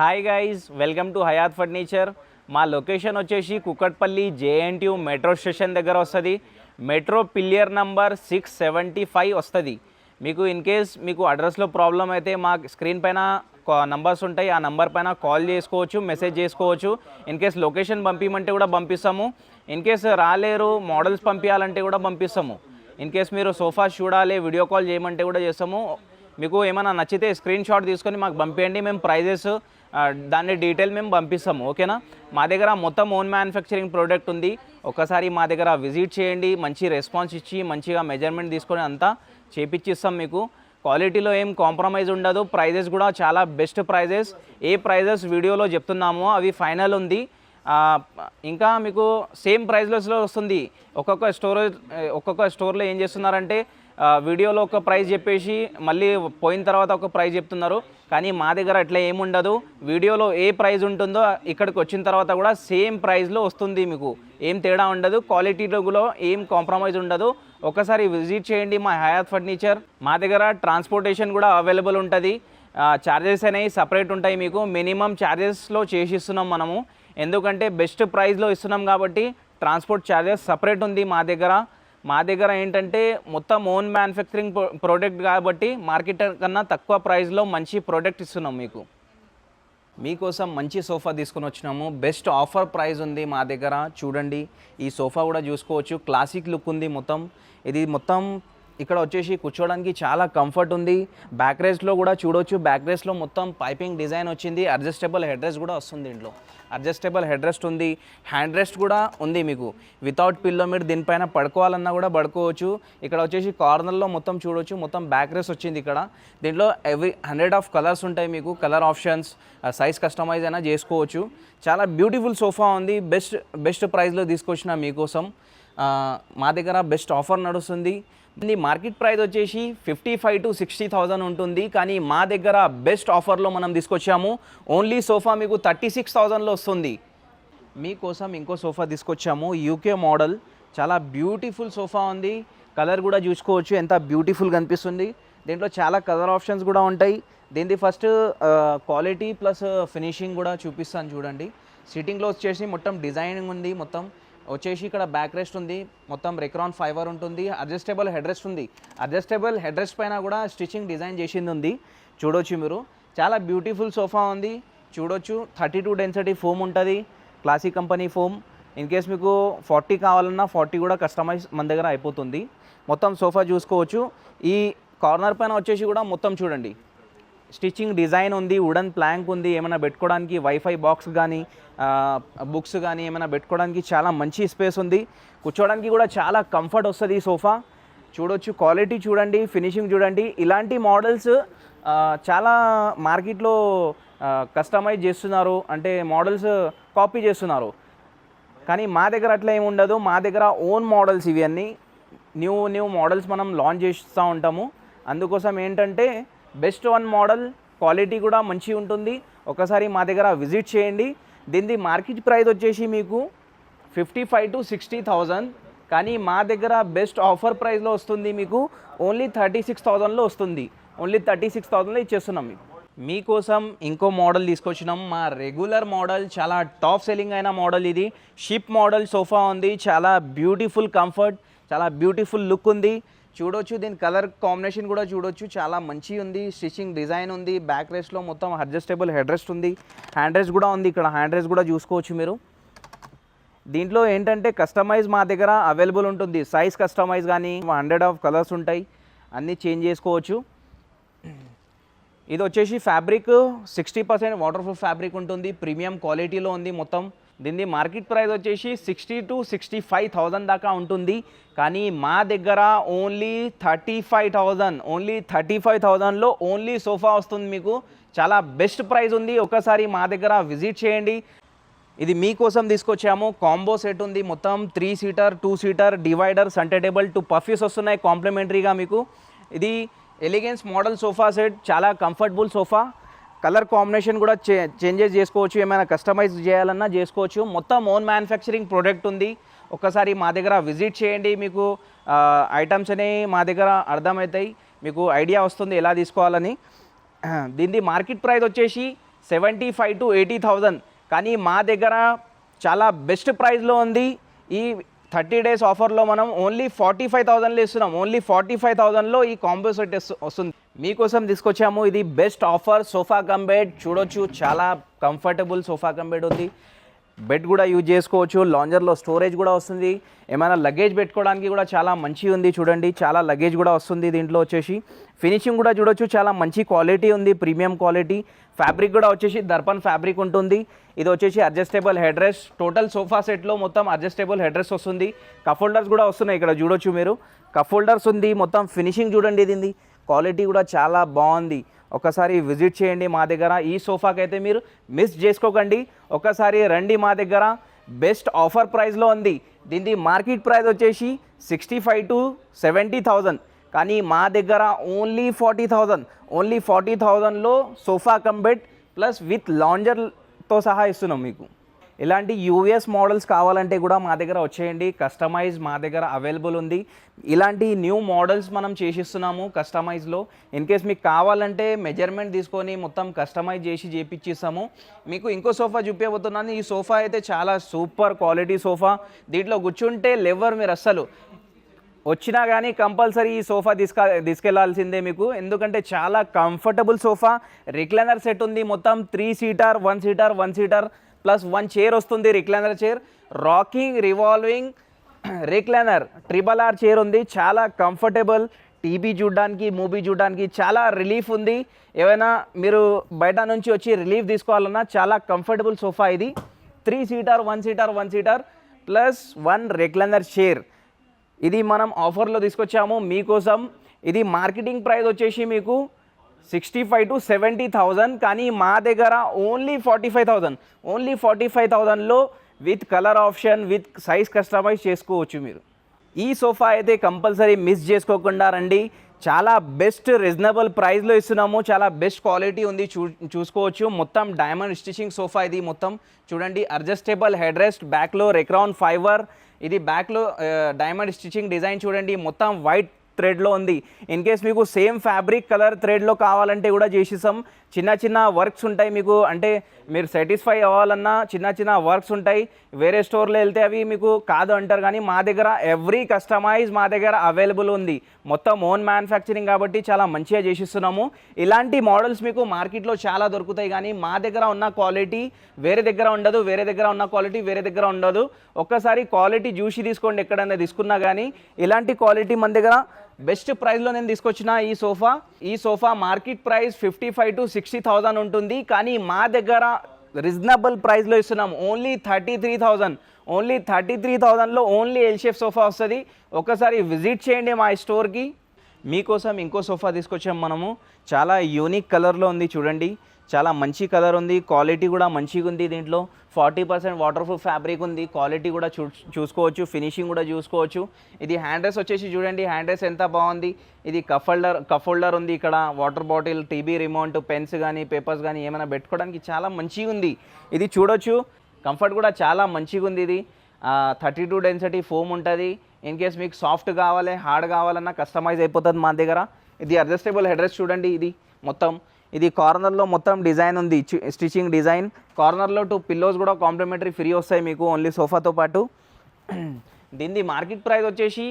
Hi guys welcome to Hayath furniture మా location వచ్చేసి Kukatpally JNTU metro station దగ్గర వస్తుంది. Metro pillar number six seventy five వస్తుంది. మీకు ఇన్ కేస్ మీకు అడ్రస్లో ప్రాబ్లం అయితే మా స్క్రీన్ పైన నంబర్స్ ఉంటాయి. ఆ నంబర్ పైన కాల్ చేసుకోవచ్చు మెసేజ్ చేసుకోవచ్చు. ఇన్ కేస్ లొకేషన్ పంపించమంటే కూడా పంపిస్తాము. ఇన్ కేస్ రాలేరు మోడల్స్ పంపించాలంటే కూడా పంపిస్తాము. ఇన్ కేస్ మీరు సోఫా చూడాలి వీడియో కాల్ చేయమంటే కూడా చేస్తాము. మీకు ఏమైనా నచ్చితే స్క్రీన్ షాట్ తీసుకొని మాకు పంపించండి మేము ప్రైజెస్ దాని డీటెయిల్ మేము పంపిస్తాము ఓకేనా? మా దగ్గర మొత్తం ఓన్ మ్యానుఫ్యాక్చరింగ్ ప్రోడక్ట్ ఉంది. ఒకసారి మా దగ్గర విజిట్ చేయండి మంచి రెస్పాన్స్ ఇచ్చి మంచిగా మెజర్మెంట్ తీసుకొని అంతా చేపిచ్చిస్తాం మీకు. క్వాలిటీలో ఏం కాంప్రమైజ్ ఉండదు ప్రైజెస్ కూడా చాలా బెస్ట్ ప్రైజెస్ ఏ ప్రైజెస్ వీడియోలో చెప్తున్నామో అవి ఫైనల్ ఉంది. ఇంకా మీకు సేమ్ ప్రైస్లో వస్తుంది. ఒక్కొక్క స్టోరేజ్ ఒక్కొక్క స్టోర్లో ఏం చేస్తున్నారంటే వీడియోలో ఒక ప్రైస్ చెప్పేసి మళ్ళీ పోయిన తర్వాత ఒక ప్రైస్ చెప్తున్నారు. కానీ మా దగ్గర అట్లా ఏముండదు. వీడియోలో ఏ ప్రైస్ ఉంటుందో ఇక్కడికి వచ్చిన తర్వాత కూడా సేమ్ ప్రైస్లో వస్తుంది మీకు. ఏం తేడా ఉండదు. క్వాలిటీలో ఏం కాంప్రమైజ్ ఉండదు. ఒకసారి విజిట్ చేయండి మా హయాత్ ఫర్నిచర్. మా దగ్గర ట్రాన్స్పోర్టేషన్ కూడా అవైలబుల్ ఉంటుంది. ఛార్జెస్ అనేవి సపరేట్ ఉంటాయి మీకు. మినిమం ఛార్జెస్లో చేసిస్తున్నాం మనము. ఎందుకంటే బెస్ట్ ప్రైస్లో ఇస్తున్నాం కాబట్టి ట్రాన్స్పోర్ట్ ఛార్జెస్ సపరేట్ ఉంది మా దగ్గర. మా దగ్గర ఏంటంటే మొత్తం ఓన్ మ్యానుఫ్యాక్చరింగ్ ప్రోడక్ట్ కాబట్టి మార్కెట్ కన్నా తక్కువ ప్రైస్లో మంచి ప్రోడక్ట్ ఇస్తున్నాం మీకు. మీకోసం మంచి సోఫా తీసుకొని వచ్చినాము. బెస్ట్ ఆఫర్ ప్రైస్ ఉంది మా దగ్గర. చూడండి. ఈ సోఫా కూడా చూసుకోవచ్చు. క్లాసిక్ లుక్ ఉంది మొత్తం. ఇది మొత్తం ఇక్కడ వచ్చేసి కూర్చోవడానికి చాలా కంఫర్ట్ ఉంది. బ్యాక్ రేస్లో కూడా చూడొచ్చు. బ్యాక్ రేస్లో మొత్తం పైపింగ్ డిజైన్ వచ్చింది. అడ్జస్టబుల్ హెడ్ రెస్ట్ కూడా వస్తుంది దీంట్లో అడ్జస్టబుల్ హెడ్ రెస్ట్ ఉంది. హ్యాండ్ రెస్ట్ కూడా ఉంది మీకు. వితౌట్ పిల్లో మీరు దీనిపైన పడుకోవాలన్నా కూడా పడుకోవచ్చు. ఇక్కడ వచ్చేసి కార్నర్లో మొత్తం చూడొచ్చు. మొత్తం బ్యాక్ రెస్ట్ వచ్చింది ఇక్కడ. దీంట్లో ఎవ్రీ హండ్రెడ్ ఆఫ్ కలర్స్ ఉంటాయి మీకు. కలర్ ఆప్షన్స్ సైజ్ కస్టమైజ్ అయినా చేసుకోవచ్చు. చాలా బ్యూటిఫుల్ సోఫా ఉంది. బెస్ట్ బెస్ట్ ప్రైస్లో తీసుకొచ్చిన మీకోసం. మా దగ్గర బెస్ట్ ఆఫర్ నడుస్తుంది. ఇది మార్కెట్ ప్రైస్ వచ్చేసి fifty five to sixty thousand ఉంటుంది. కానీ మా దగ్గర బెస్ట్ ఆఫర్లో మనం తీసుకొచ్చాము. ఓన్లీ సోఫా మీకు థర్టీ సిక్స్ థౌజండ్లో వస్తుంది. మీకోసం ఇంకో సోఫా తీసుకొచ్చాము. UK model. చాలా బ్యూటిఫుల్ సోఫా ఉంది. కలర్ కూడా చూసుకోవచ్చు. ఎంత బ్యూటిఫుల్ కనిపిస్తుంది దీంట్లో చాలా కలర్ ఆప్షన్స్ కూడా ఉంటాయి. దీనిది ఫస్ట్ క్వాలిటీ ప్లస్ ఫినిషింగ్ కూడా చూపిస్తాను చూడండి. సిట్టింగ్లో వచ్చేసి మొత్తం డిజైనింగ్ ఉంది. మొత్తం వచ్చేసి ఇక్కడ బ్యాక్ రెస్ట్ ఉంది. మొత్తం రెక్రాన్ ఫైబర్ ఉంటుంది. అడ్జస్టబుల్ హెడ్ రెస్ట్ ఉంది. అడ్జస్టబుల్ హెడ్ రెస్ట్ పైన కూడా స్టిచ్చింగ్ డిజైన్ చేసింది ఉంది. చూడొచ్చు మీరు. చాలా బ్యూటిఫుల్ సోఫా ఉంది. చూడొచ్చు. థర్టీ టూ డెన్సిటీ ఫోమ్ ఉంటుంది. Classic company foam. In case మీకు ఫార్టీ కావాలన్నా ఫార్టీ కూడా కస్టమైజ్ మన దగ్గర అయిపోతుంది. మొత్తం సోఫా చూసుకోవచ్చు. ఈ కార్నర్ పైన వచ్చేసి కూడా మొత్తం చూడండి. స్టిచ్చింగ్ డిజైన్ ఉంది వుడన్ ప్లాంక్ ఉంది ఏమైనా పెట్టుకోవడానికి వైఫై బాక్స్ కానీ బుక్స్ కానీ ఏమైనా పెట్టుకోవడానికి చాలా మంచి స్పేస్ ఉంది. కూర్చోవడానికి కూడా చాలా కంఫర్ట్ వస్తుంది ఈ సోఫా. చూడొచ్చు క్వాలిటీ చూడండి ఫినిషింగ్ చూడండి. ఇలాంటి మోడల్స్ చాలా మార్కెట్లో కస్టమైజ్ చేస్తున్నారు. అంటే మోడల్స్ కాపీ చేస్తున్నారు. కానీ మా దగ్గర అట్లా ఏమి ఉండదు. మా దగ్గర ఓన్ మోడల్స్ ఇవన్నీ. న్యూ న్యూ మోడల్స్ మనం లాంచ్ చేస్తూ ఉంటాము. అందుకోసం ఏంటంటే బెస్ట్ వన్ మోడల్ క్వాలిటీ కూడా మంచిగా ఉంటుంది. ఒకసారి మా దగ్గర విజిట్ చేయండి. దీనిది మార్కెట్ ప్రైస్ వచ్చేసి మీకు fifty five to sixty thousand కానీ మా దగ్గర బెస్ట్ ఆఫర్ ప్రైస్లో వస్తుంది మీకు ఓన్లీ థర్టీ సిక్స్ థౌజండ్లో వస్తుంది. ఓన్లీ థర్టీ సిక్స్ థౌజండ్లో ఇచ్చేస్తున్నాం మీకు. మీకోసం ఇంకో మోడల్ తీసుకొచ్చినాం. మా రెగ్యులర్ మోడల్ చాలా టాప్ సెల్లింగ్ అయిన మోడల్ ఇది. షిప్ మోడల్ సోఫా ఉంది. చాలా బ్యూటిఫుల్ కంఫర్ట్ చాలా బ్యూటిఫుల్ లుక్ ఉంది. చూడొచ్చు. దీని కలర్ కాంబినేషన్ కూడా చూడొచ్చు. చాలా మంచి ఉంది. స్టిచ్చింగ్ డిజైన్ ఉంది. బ్యాక్ రెస్ట్లో మొత్తం అడ్జస్టబుల్ హెడ్ రెస్ట్ ఉంది. హ్యాండ్ రెస్ట్ కూడా ఉంది ఇక్కడ. హ్యాండ్ రెస్ట్ కూడా చూసుకోవచ్చు మీరు. దీంట్లో ఏంటంటే కస్టమైజ్ మా దగ్గర అవైలబుల్ ఉంటుంది. సైజ్ కస్టమైజ్ కానీ హండ్రెడ్ ఆఫ్ కలర్స్ ఉంటాయి. అన్నీ చేంజ్ చేసుకోవచ్చు. ఇది వచ్చేసి fabric sixty percent water proof fabric ఉంటుంది. ప్రీమియం క్వాలిటీలో ఉంది మొత్తం. దీని మార్కెట్ ప్రైస్ వచ్చేసి sixty to sixty five thousand దాకా ఉంటుంది. కానీ మా దగ్గర only thirty five thousand only thirty five థౌజండ్లో ఓన్లీ సోఫా వస్తుంది మీకు. చాలా బెస్ట్ ప్రైస్ ఉంది. ఒకసారి మా దగ్గర విజిట్ చేయండి. ఇది మీకోసం తీసుకొచ్చాము. కాంబో సెట్ ఉంది. మొత్తం three seater two seater divider centre table two puffies వస్తున్నాయి కాంప్లిమెంటరీగా మీకు. ఇది ఎలిగెన్స్ మోడల్ సోఫా సెట్. చాలా కంఫర్టబుల్ సోఫా. కలర్ కాంబినేషన్ కూడా చే చేంజెస్ చేసుకోవచ్చు ఏమైనా కస్టమైజ్ చేయాలన్నా చేసుకోవచ్చు. మొత్తం ఓన్ మ్యానుఫ్యాక్చరింగ్ ప్రోడక్ట్ ఉంది. ఒక్కసారి మా దగ్గర విజిట్ చేయండి మీకు. ఐటమ్స్ అనేవి మా దగ్గర అర్థమవుతాయి. మీకు ఐడియా వస్తుంది ఎలా తీసుకోవాలని. దీనిది మార్కెట్ ప్రైస్ వచ్చేసి seventy five to eighty thousand కానీ మా దగ్గర చాలా బెస్ట్ ప్రైస్లో ఉంది. ఈ థర్టీ డేస్ ఆఫర్లో మనం ఓన్లీ ఫార్టీ ఫైవ్ థౌజండ్లో ఇస్తున్నాం. ఓన్లీ ఫార్టీ ఫైవ్ థౌజండ్లో ఈ కాంబో సెట్ వస్తుంది. మీకోసం తీసుకొచ్చాము. ఇది best offer. Sofa cum bed చూడొచ్చు. చాలా కంఫర్టబుల్ సోఫా కమ్ బెడ్ ఉంది. బెడ్ కూడా యూజ్ చేసుకోవచ్చు. లాంజర్లో స్టోరేజ్ కూడా వస్తుంది. ఏమైనా లగేజ్ పెట్టుకోవడానికి కూడా చాలా మంచి ఉంది చూడండి. చాలా లగేజ్ కూడా వస్తుంది దీంట్లో వచ్చేసి. ఫినిషింగ్ కూడా చూడొచ్చు. చాలా మంచి క్వాలిటీ ఉంది. Premium quality. ఫ్యాబ్రిక్ కూడా వచ్చేసి దర్పన్ ఫ్యాబ్రిక్ ఉంటుంది. ఇది వచ్చేసి adjustable head rest. Total sofa సెట్లో మొత్తం అడ్జస్టేబుల్ హెడ్ రెస్ట్ వస్తుంది. కఫోల్డర్స్ హోల్డర్స్ కూడా వస్తున్నాయి ఇక్కడ చూడొచ్చు మీరు. కఫోల్డర్స్ హోల్డర్స్ ఉంది. మొత్తం ఫినిషింగ్ చూడండి ఇది క్వాలిటీ కూడా చాలా బాగుంది. ఒకసారి విజిట్ చేయండి మా దగ్గర. ఈ సోఫాకి అయితే మీరు మిస్ చేసుకోకండి. ఒకసారి రండి మా దగ్గర. బెస్ట్ ఆఫర్ ప్రైస్లో ఉంది. దీని మార్కెట్ ప్రైస్ వచ్చేసి sixty five to seventy thousand. కానీ మా దగ్గర only forty thousand. Only forty థౌజండ్లో sofa cum bed plus with లాంజర్తో సహా ఇస్తున్నాం మీకు. ఇలాంటి యూఎస్ మోడల్స్ కావాలంటే కూడా మా దగ్గర వచ్చేయండి. కస్టమైజ్ మా దగ్గర అవైలబుల్ ఉంది. ఇలాంటి న్యూ మోడల్స్ మనం చేసిస్తున్నాము కస్టమైజ్లో ఇన్ కేస్ మీకు కావాలంటే మెజర్మెంట్ తీసుకొని మొత్తం కస్టమైజ్ చేసి చేపిచ్చిస్తాము. మీకు ఇంకో సోఫా చూపించబోతున్నాను ఈ సోఫా అయితే చాలా సూపర్ క్వాలిటీ సోఫా. దీంట్లో కూర్చుంటే లెవర్ మీరు అస్సలు వచ్చినా కానీ కంపల్సరీ ఈ సోఫా తీసుక తీసుకెళ్ళాల్సిందే మీకు. ఎందుకంటే చాలా కంఫర్టబుల్ సోఫా. రిక్లైనర్ సెట్ ఉంది. మొత్తం three seater one seater one seater plus one chair వస్తుంది recliner chair rocking revolving recliner triple R chair ఉంది చాలా కంఫర్టబుల్ టీవీ చూడడానికి మూవీ చూడడానికి చాలా రిలీఫ్ ఉంది. ఏమైనా మీరు బయట నుంచి వచ్చి రిలీఫ్ తీసుకోవాలన్నా చాలా కంఫర్టబుల్ సోఫా ఇది. Three seater one seater one seater plus one recliner chair ఇది మనం ఆఫర్లో తీసుకొచ్చాము. మీకోసం ఇది మార్కెటింగ్ ప్రైస్ వచ్చేసి మీకు sixty five to seventy thousand కానీ మా దగ్గర only forty five thousand only forty five థౌజండ్లో with colour option with size customise చేసుకోవచ్చు మీరు. ఈ సోఫా అయితే కంపల్సరీ మిస్ చేసుకోకుండా రండి. చాలా బెస్ట్ రీజనబుల్ ప్రైస్లో ఇస్తున్నాము. చాలా బెస్ట్ క్వాలిటీ ఉంది చూ చూసుకోవచ్చు. మొత్తం డైమండ్ స్టిచింగ్ సోఫా ఇది మొత్తం. చూడండి అడ్జస్టేబుల్ హెడ్ రెస్ట్ బ్యాక్లో రెక్రాన్ ఫైబర్ ఇది బ్యాక్లో డైమండ్ స్టిచింగ్ డిజైన్ చూడండి. మొత్తం వైట్ థ్రెడ్లో ఉంది. ఇన్ కేస్ మీకు సేమ్ ఫ్యాబ్రిక్ కలర్ థ్రెడ్లో కావాలంటే కూడా చేసేసాం. చిన్న చిన్న వర్క్స్ ఉంటాయి మీకు. అంటే మీరు సాటిస్ఫై అవ్వాలన్నా చిన్న చిన్న వర్క్స్ ఉంటాయి. వేరే స్టోర్లో వెళ్తే అవి మీకు కాదు అంటారు కానీ మా దగ్గర ఎవ్రీ కస్టమైజ్ మా దగ్గర అవైలబుల్ ఉంది. మొత్తం ఓన్ మ్యానుఫ్యాక్చరింగ్ కాబట్టి చాలా మంచిగా చేసిస్తున్నాము. ఇలాంటి మోడల్స్ మీకు మార్కెట్లో చాలా దొరుకుతాయి కానీ మా దగ్గర ఉన్న క్వాలిటీ వేరే దగ్గర ఉండదు వేరే దగ్గర ఉన్న క్వాలిటీ వేరే దగ్గర ఉండదు. ఒక్కసారి క్వాలిటీ చూసి తీసుకోండి ఎక్కడైనా తీసుకున్నా కానీ. ఇలాంటి క్వాలిటీ మన దగ్గర బెస్ట్ ప్రైస్లో నేను తీసుకొచ్చిన ఈ సోఫా. ఈ sofa market price fifty five to sixty thousand ఉంటుంది. కానీ మా దగ్గర రీజనబుల్ ప్రైస్లో ఇస్తున్నాం. Only thirty three thousand only thirty three థౌజండ్లో ఓన్లీ ఎల్షేఫ్ సోఫా వస్తుంది. ఒకసారి విజిట్ చేయండి మా స్టోర్కి మీకోసం ఇంకో సోఫా తీసుకొచ్చాం మనము. చాలా యూనిక్ కలర్లో ఉంది చూడండి. చాలా మంచి కలర్ ఉంది. క్వాలిటీ కూడా మంచిగా ఉంది దీంట్లో. Forty percent water proof fabric ఉంది. క్వాలిటీ కూడా చూ చూసుకోవచ్చు. ఫినిషింగ్ కూడా చూసుకోవచ్చు. ఇది హ్యాండ్ డ్రెస్ వచ్చేసి చూడండి. హ్యాండ్ డ్రెస్ ఎంత బాగుంది. ఇది కఫ్ హోల్డర్ కఫ్ హోల్డర్ ఉంది ఇక్కడ. Water bottle TV remote pens కానీ పేపర్స్ కానీ ఏమైనా పెట్టుకోవడానికి చాలా మంచిగా ఉంది. ఇది చూడొచ్చు. కంఫర్ట్ కూడా చాలా మంచిగా ఉంది ఇది. థర్టీ టూ డెన్సిటీ ఫోమ్ ఉంటుంది. ఇన్ కేస్ మీకు సాఫ్ట్ కావాలి హార్డ్ కావాలన్నా కస్టమైజ్ అయిపోతుంది మా దగ్గర. ఇది అడ్జస్టబుల్ హెడ్రెస్ చూడండి ఇది మొత్తం. ఇది కార్నర్లో మొత్తం డిజైన్ ఉంది స్టిచింగ్ డిజైన్. కార్నర్లో టూ పిల్లోస్ కూడా కాంప్లిమెంటరీ ఫ్రీ వస్తాయి మీకు ఓన్లీ సోఫాతో పాటు. దీనిది మార్కెట్ ప్రైస్ వచ్చేసి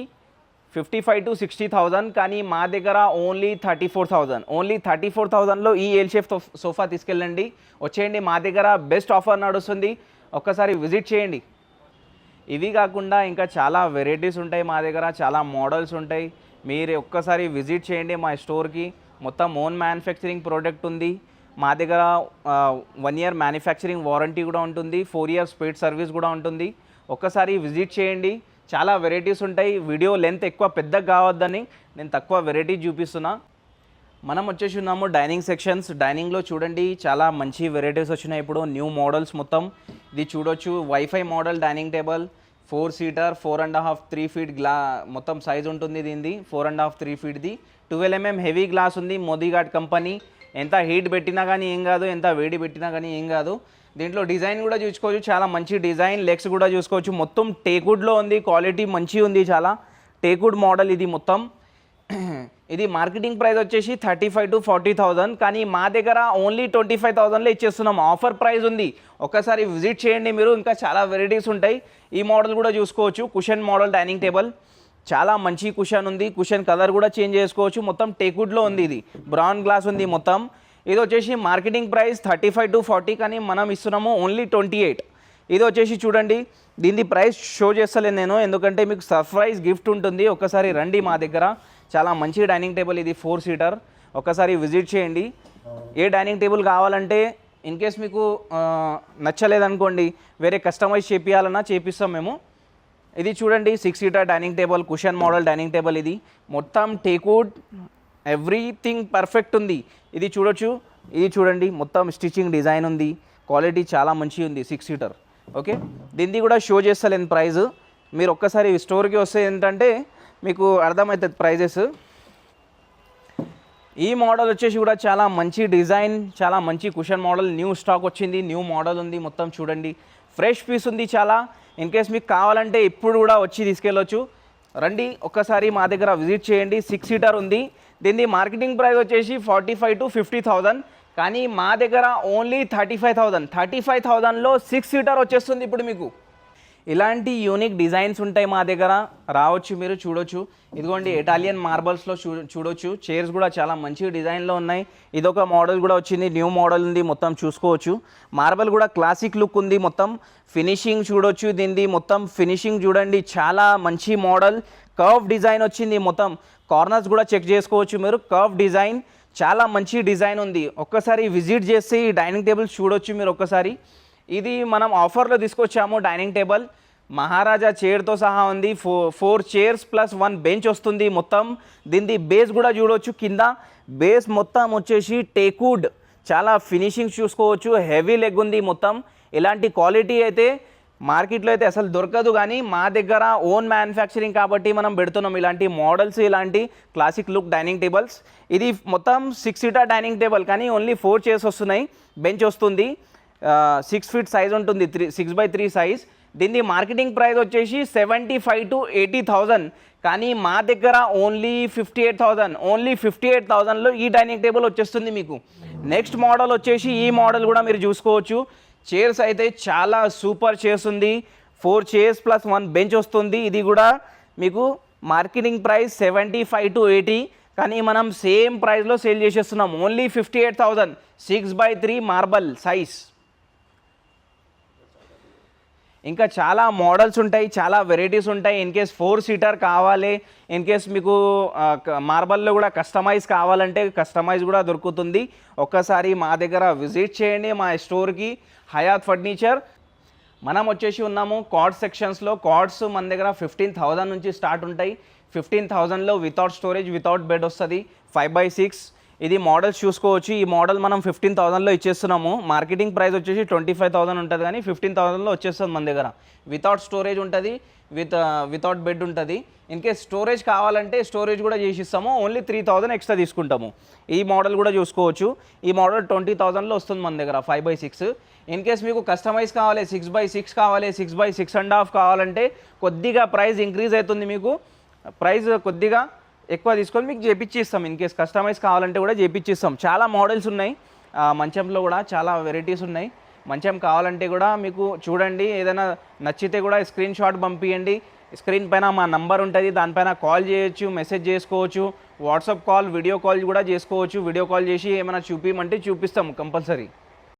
fifty five to sixty thousand కానీ మా దగ్గర only thirty four thousand. Only thirty four థౌజండ్లో ఈ ఎల్ షేఫ్ సోఫా తీసుకెళ్ళండి. వచ్చేయండి మా దగ్గర బెస్ట్ ఆఫర్ నడుస్తుంది. ఒక్కసారి విజిట్ చేయండి. ఇవి కాకుండా ఇంకా చాలా వెరైటీస్ ఉంటాయి మా దగ్గర చాలా మోడల్స్ ఉంటాయి. మీరు ఒక్కసారి విజిట్ చేయండి మా స్టోర్కి. మొత్తం ఓన్ మ్యానుఫ్యాక్చరింగ్ ప్రోడక్ట్ ఉంది. మా దగ్గర వన్ ఇయర్ మ్యానుఫ్యాక్చరింగ్ వారంటీ కూడా ఉంటుంది. ఫోర్ ఇయర్స్ స్పీడ్ సర్వీస్ కూడా ఉంటుంది. ఒక్కసారి విజిట్ చేయండి. చాలా వెరైటీస్ ఉంటాయి. వీడియో లెంత్ ఎక్కువ పెద్దగా కావద్దని నేను తక్కువ వెరైటీ చూపిస్తున్నా. మనం వచ్చేసి ఉన్నాము డైనింగ్ సెక్షన్స్ డైనింగ్లో చూడండి చాలా మంచి వెరైటీస్ వచ్చినాయి. ఇప్పుడు న్యూ మోడల్స్ మొత్తం. ఇది చూడొచ్చు. Wifi model dining table four seater four and half three feet glass మొత్తం సైజ్ ఉంటుంది దీనిది. ఫోర్ అండ్ హాఫ్ త్రీ ఫీట్ది. ట్వెల్వ్ ఎంఎం హెవీ గ్లాస్ ఉంది మోదీఘాట్ కంపెనీ. ఎంత హీట్ పెట్టినా కానీ ఏం కాదు ఎంత వేడి పెట్టినా కానీ ఏం కాదు. దీంట్లో డిజైన్ కూడా చూసుకోవచ్చు చాలా మంచి డిజైన్. లెగ్స్ కూడా చూసుకోవచ్చు. మొత్తం టేకుడ్లో ఉంది క్వాలిటీ మంచి ఉంది చాలా. టేకుడ్ మోడల్ ఇది మొత్తం. ఇది మార్కెటింగ్ ప్రైస్ వచ్చేసి thirty five to forty thousand కానీ మా దగ్గర ఓన్లీ ట్వంటీ ఫైవ్ థౌజండ్లో ఇచ్చేస్తున్నాం. ఆఫర్ ప్రైస్ ఉంది. ఒక్కసారి విజిట్ చేయండి మీరు. ఇంకా చాలా వెరైటీస్ ఉంటాయి. ఈ మోడల్ కూడా చూసుకోవచ్చు. Cushion model dining table. చాలా మంచి కుషన్ ఉంది. కుషన్ కలర్ కూడా చేంజ్ చేసుకోవచ్చు. మొత్తం టేకుడ్లో ఉంది ఇది. బ్రౌన్ గ్లాస్ ఉంది మొత్తం. ఇది వచ్చేసి marketing price thirty five to forty కానీ మనం ఇస్తున్నాము ఓన్లీ ట్వంటీ ఎయిట్. ఇది వచ్చేసి చూడండి. దీని ప్రైస్ షో చేస్తలేను నేను. ఎందుకంటే మీకు సర్ప్రైజ్ గిఫ్ట్ ఉంటుంది. ఒకసారి రండి మా దగ్గర. చాలా మంచి డైనింగ్ టేబుల్ ఇది ఫోర్ సీటర్ ఒకసారి విజిట్ చేయండి. ఏ డైనింగ్ టేబుల్ కావాలంటే ఇన్ కేస్ మీకు నచ్చలేదనుకోండి వేరే కస్టమైజ్ చేపియాలన్నా చేపిస్తాం మేము. ఇది చూడండి six seater dining table cushion model dining table ఇది. మొత్తం టేక్వుడ్ ఎవ్రీథింగ్ పర్ఫెక్ట్ ఉంది. ఇది చూడొచ్చు. ఇది చూడండి మొత్తం స్టిచ్చింగ్ డిజైన్ ఉంది. క్వాలిటీ చాలా మంచిగా ఉంది సిక్స్ సీటర్ ఓకే దీన్ని కూడా షో చేస్తలేను ప్రైస్ మీరు ఒక్కసారి స్టోర్కి వస్తే ఏంటంటే మీకు అర్థమవుతుంది ప్రైజెస్. ఈ మోడల్ వచ్చేసి కూడా చాలా మంచి డిజైన్ చాలా మంచి కుషన్ మోడల్. న్యూ స్టాక్ వచ్చింది న్యూ మోడల్ ఉంది మొత్తం చూడండి. ఫ్రెష్ పీస్ ఉంది చాలా. ఇన్ కేస్ మీకు కావాలంటే ఇప్పుడు కూడా వచ్చి తీసుకెళ్ళొచ్చు. రండి ఒక్కసారి మా దగ్గర విజిట్ చేయండి. సిక్స్ సీటర్ ఉంది. దీన్ని మార్కెటింగ్ ప్రైస్ వచ్చేసి forty five to fifty thousand కానీ మా దగ్గర only thirty five thousand thirty five థౌజండ్లో సిక్స్ సీటర్ వచ్చేస్తుంది ఇప్పుడు మీకు. ఇలాంటి యూనిక్ డిజైన్స్ ఉంటాయి మా దగ్గర. రావచ్చు మీరు చూడొచ్చు. ఇదిగోండి ఇటాలియన్ మార్బల్స్లో చూ చూడొచ్చు. చైర్స్ కూడా చాలా మంచి డిజైన్లో ఉన్నాయి. ఇదొక మోడల్ కూడా వచ్చింది న్యూ మోడల్ ఉంది మొత్తం చూసుకోవచ్చు. మార్బల్ కూడా క్లాసిక్ లుక్ ఉంది మొత్తం. ఫినిషింగ్ చూడొచ్చు దీనిది. మొత్తం ఫినిషింగ్ చూడండి చాలా మంచి మోడల్ కర్వ్ డిజైన్ వచ్చింది మొత్తం. కార్నర్స్ కూడా చెక్ చేసుకోవచ్చు మీరు. కర్వ్ డిజైన్ చాలా మంచి డిజైన్ ఉంది. ఒక్కసారి విజిట్ చేసి డైనింగ్ టేబుల్ చూడొచ్చు మీరు ఒక్కసారి. ఇది మనం ఆఫర్లో తీసుకొచ్చాము డైనింగ్ టేబుల్ మహారాజా చైర్తో సహా ఉంది. ఫో four chairs plus one bench వస్తుంది మొత్తం. దీనిది బేస్ కూడా చూడవచ్చు కింద బేస్ మొత్తం వచ్చేసి టేకుడ్ చాలా ఫినిషింగ్ చూసుకోవచ్చు. హెవీ లెగ్ ఉంది మొత్తం. ఇలాంటి క్వాలిటీ అయితే మార్కెట్లో అయితే అసలు దొరకదు కానీ మా దగ్గర ఓన్ మ్యానుఫ్యాక్చరింగ్ కాబట్టి మనం పెడుతున్నాం. ఇలాంటి మోడల్స్ ఇలాంటి క్లాసిక్ లుక్ డైనింగ్ టేబుల్స్ ఇది మొత్తం సిక్స్ సీటర్ డైనింగ్ టేబుల్ కానీ ఓన్లీ ఫోర్ చైర్స్ వస్తున్నాయి. బెంచ్ వస్తుంది. సిక్స్ ఫీట్ సైజ్ ఉంటుంది three six by three size దీన్ని మార్కెటింగ్ ప్రైస్ వచ్చేసి seventy five to eighty thousand కానీ మా దగ్గర only fifty eight thousand only fifty eight థౌజండ్లో ఈ డైనింగ్ టేబుల్ వచ్చేస్తుంది మీకు. నెక్స్ట్ మోడల్ వచ్చేసి ఈ మోడల్ కూడా మీరు చూసుకోవచ్చు. చైర్స్ అయితే చాలా సూపర్ చైర్స్ ఉంది. Four chairs plus one bench వస్తుంది. ఇది కూడా మీకు marketing price seventy five to eighty కానీ మనం సేమ్ ప్రైస్లో సేల్ చేసేస్తున్నాం. Only fifty eight thousand six by three marble size ఇంకా చాలా మోడల్స్ ఉంటాయి చాలా వెరైటీస్ ఉంటాయి. ఇన్ కేస్ ఫోర్ సీటర్ కావాలి ఇన్ కేస్ మీకు మార్బల్లో కూడా కస్టమైజ్ కావాలంటే కస్టమైజ్ కూడా దొరుకుతుంది. ఒక్కసారి మా దగ్గర విజిట్ చేయండి మా స్టోర్కి హయాత్ ఫర్నిచర్ మనం వచ్చేసి ఉన్నాము కార్డ్ సెక్షన్స్లో కార్డ్స్ మన దగ్గర ఫిఫ్టీన్ థౌజండ్ నుంచి స్టార్ట్ ఉంటాయి. ఫిఫ్టీన్ థౌజండ్లో వితౌట్ స్టోరేజ్ వితౌట్ బెడ్ వస్తుంది. ఫైవ్ బై సిక్స్ ఇది మోడల్స్ చూసుకోవచ్చు. ఈ మోడల్ మనం ఫిఫ్టీన్ థౌసండ్లో ఇచ్చేస్తున్నాము. మార్కెటింగ్ ప్రైస్ వచ్చేసి ట్వంటీ ఫైవ్ థౌసండ్ ఉంటుంది కానీ ఫిఫ్టీన్ థౌసండ్లో వచ్చేస్తుంది మన దగ్గర. వితౌట్ స్టోరేజ్ ఉంటుంది. విత్ వితౌట్ బెడ్ ఉంటుంది. ఇన్ కేస్ స్టోరేజ్ కావాలంటే స్టోరేజ్ కూడా చేసి ఇస్తాము ఓన్లీ త్రీ థౌసండ్ ఎక్స్ట్రా తీసుకుంటాము. ఈ మోడల్ కూడా చూసుకోవచ్చు. ఈ మోడల్ ట్వంటీ థౌసండ్లో వస్తుంది మన దగ్గర five by six in case మీకు కస్టమైజ్ కావాలి సిక్స్ బై సిక్స్ కావాలి six by six and half కావాలంటే కొద్దిగా ప్రైస్ ఇంక్రీజ్ అవుతుంది మీకు. ప్రైస్ కొద్దిగా ఎక్కువ తీసుకొని మీకు చేపిచ్చి ఇస్తాం ఇన్ కేస్ కస్టమైజ్ కావాలంటే కూడా చేపిచ్చి ఇస్తాం చాలా మోడల్స్ ఉన్నాయి. మంచంలో కూడా చాలా వెరైటీస్ ఉన్నాయి. మంచం కావాలంటే కూడా మీకు చూడండి ఏదైనా నచ్చితే కూడా స్క్రీన్ షాట్ పంపించండి స్క్రీన్ పైన మా నంబర్ ఉంటుంది. దానిపైన కాల్ చేయొచ్చు మెసేజ్ చేసుకోవచ్చు వాట్సాప్ కాల్ వీడియో కాల్ కూడా చేసుకోవచ్చు. వీడియో కాల్ చేసి ఏమైనా చూపించమంటే చూపిస్తాము కంపల్సరీ